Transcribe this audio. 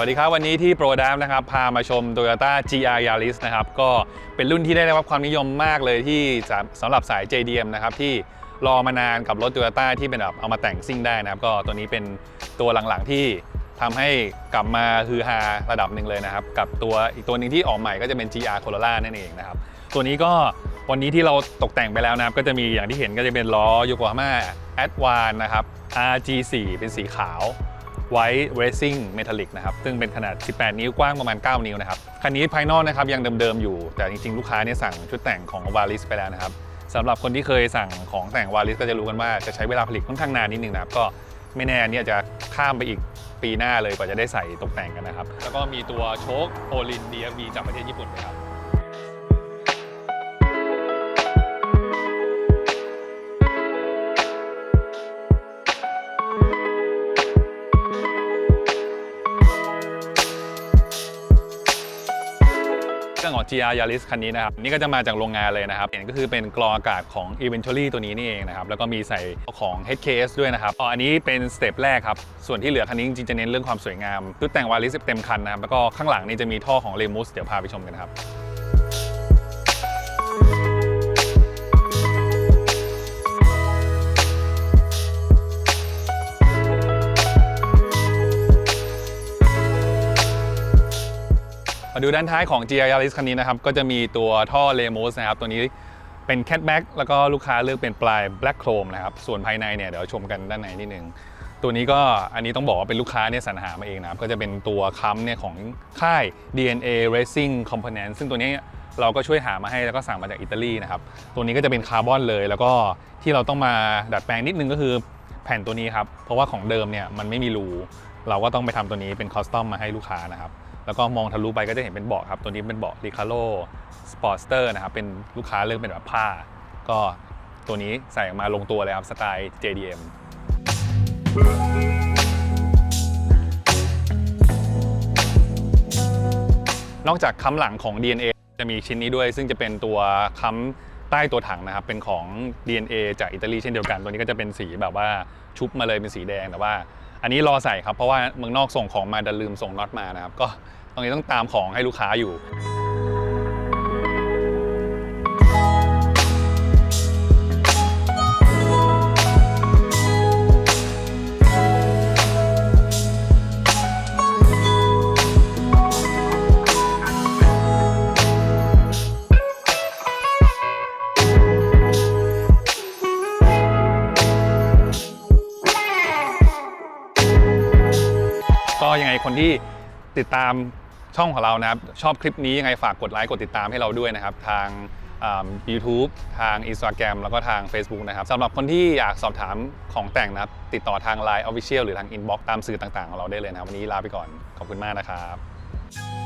วัสดีครับวันนี้ที่โปรดัมนะครับพามาชม Toyota GR Yaris นะครับก็เป็นรุ่นที่ได้รับความนิยมมากเลยที่สำหรับสาย JDM นะครับที่รอมานานกับรถ Toyota ที่เป็นแบบเอามาแต่งซิ่งได้นะครับก็ตัวนี้เป็นตัวหลังๆที่ทำให้กลับมาฮือฮาระดับหนึ่งเลยนะครับ กับตัวอีกตัวหนึ่งที่ออกใหม่ก็จะเป็น GR Corolla นั่นเองนะครับตัวนี้ก็วันนี้ที่เราตกแต่งไปแล้วนะครับ ก็จะมีอย่างที่เห็นก็จะเป็นล้อ Yokohama Advan นะครับ RG4 เป็นสีขาว White Racing Metallic นะครับ ซึ่งเป็นขนาด 18 นิ้วกว้างประมาณ 9 นิ้วนะครับ คันนี้ภายนอกนะครับยังเดิมๆอยู่ แต่จริงๆ ลูกค้าเนี่ยสั่งชุดแต่งของ Varis ไปแล้วนะครับสำหรับคนที่เคยสั่งของแต่ง Varis ก็จะรู้กันว่าจะใช้เวลาผลิตค่อนข้างนานนิดนึงนะครับก็ไม่แน่อันนี้อาจจะข้ามไปอีกปีหน้าเลยกว่าจะได้ใส่ตกแต่งกันนะครับ แล้วก็มีตัวโชคโอลิน DFV จากประเทศญี่ปุ่นนะครับ รื่องของ GR Yaris คันนี้นะครับนี่ก็จะมาจากโรงงานเลยนะครับเห็นก็คือเป็นกรองอากาศของ Eventually ตัวนี้นี่เองนะครับแล้วก็มีใส่ของ hks ด้วยนะครับอ,อันนี้เป็นสเต็ปแรกครับส่วนที่เหลือคันนี้จริงๆจะเน้นเรื่องความสวยงามชุดแต่งวาริสเต็มคันนะครับแล้วก็ข้างหลังนี่จะมีท่อของเลมูสเดี๋ยวพาไปชมกันครับ มาดูด้านท้ายของ GR Yaris คันนี้นะครับ ก็จะมีตัวท่อ Lemus นะครับ ตัวนี้เป็น Catback แล้วก็ลูกค้าเลือกเป็นปลาย Black Chrome นะครับ ส่วนภายในเนี่ยเดี๋ยวชมกันด้านในนิดนึง ตัวนี้ก็อันนี้ต้องบอกว่าเป็นลูกค้าเนี่ยสรรหามาเองนะครับ ก็จะเป็นตัวค้ำเนี่ยของค่าย DNA Racing Component ซึ่งตัวนี้เราก็ช่วยหามาให้แล้วก็สั่งมาจากอิตาลีนะครับ ตัวนี้ก็จะเป็นคาร์บอนเลย แล้วก็ที่เราต้องมาดัดแปลงนิดนึงก็คือแผ่นตัวนี้ครับ เพราะว่าของเดิมเนี่ยมันไม่มีรู เราก็ต้องไปทำตัวนี้เป็นคอสตอมมาให้ลูกค้านะครับ แล้วก็มองทะลุไปก็จะเห็นเป็นเบาะครับตัวนี้เป็นเบาะ Recaro Sportster นะครับเป็นลูกค้าเลือกเป็นแบบผ้า ก็ตัวนี้ใส่ออกมาลงตัวเลยครับสไตล์ JDM นอกจากค้ำหลังของ DNA จะมีชิ้นนี้ด้วย ซึ่งจะเป็นตัวค้ำใต้ตัวถังนะครับ เป็นของ DNA จากอิตาลีเช่นเดียวกัน ตัวนี้ก็จะเป็นสีแบบว่าชุบมาเลยเป็นสีแดงแต่ว่า อันนี้รอใส่ครับเพราะว่าเมืองนอกส่งของมาดันลืมส่งน็อตมานะครับก็ตรงนี้ต้องตามของให้ลูกค้าอยู่ ก็ยังไงคนที่ติดตามช่องของเรานะครับ ชอบคลิปนี้ยังไงฝากกดไลค์กดติดตามให้เราด้วยนะครับ ทางยูทูบทาง Instagram แล้วก็ทาง Facebook นะครับสำหรับคนที่อยากสอบถามของแต่งนะครับ ติดต่อทาง Line Official หรือทาง Inbox ตามสื่อต่างๆของเราได้เลยนะครับวันนี้ลาไปก่อนขอบคุณมากนะครับ